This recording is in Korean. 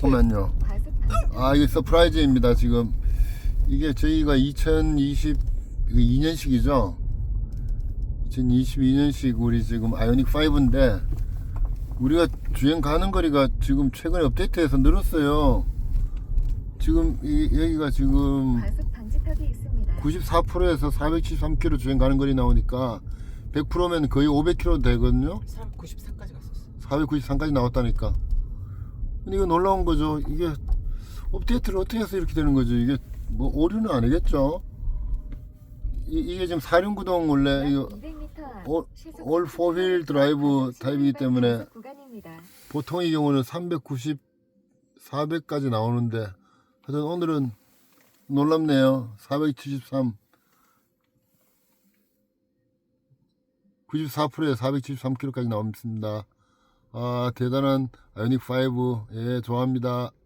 잠깐만요. 아 이게 서프라이즈입니다 지금 이게 저희가 2020 2년식이죠 2022년식 우리 지금 아이오닉 5인데 우리가 주행 가는 거리가 지금 최근에 업데이트해서 늘었어요 지금 이, 여기가 지금 과속 방지턱이 있습니다. 94%에서 473km 주행 가는 거리 나오니까 100%면 거의 500km 되거든요 494까지 갔었어. 493까지 나왔다니까. 근데 이거 놀라운 거죠. 이게 업데이트를 어떻게 해서 이렇게 되는 거죠. 이게 뭐 오류는 아니겠죠. 이, 게 지금 사륜구동 원래 이거 200m 앞 올- 올 4휠 드라이브 타입이기 때문에. 보통의 경우는 390, 400까지 나오는데 하여튼 오늘은 놀랍네요. 473. 94%에 473km까지 나옵니다. 아, 대단한 아이오닉 5. 예, 좋아합니다.